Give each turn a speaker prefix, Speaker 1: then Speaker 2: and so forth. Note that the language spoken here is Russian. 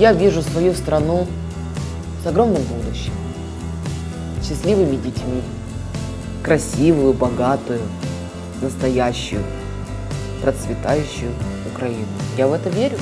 Speaker 1: Я вижу свою страну с огромным будущим, счастливыми детьми, красивую, богатую, настоящую, процветающую Украину. Я в это верю.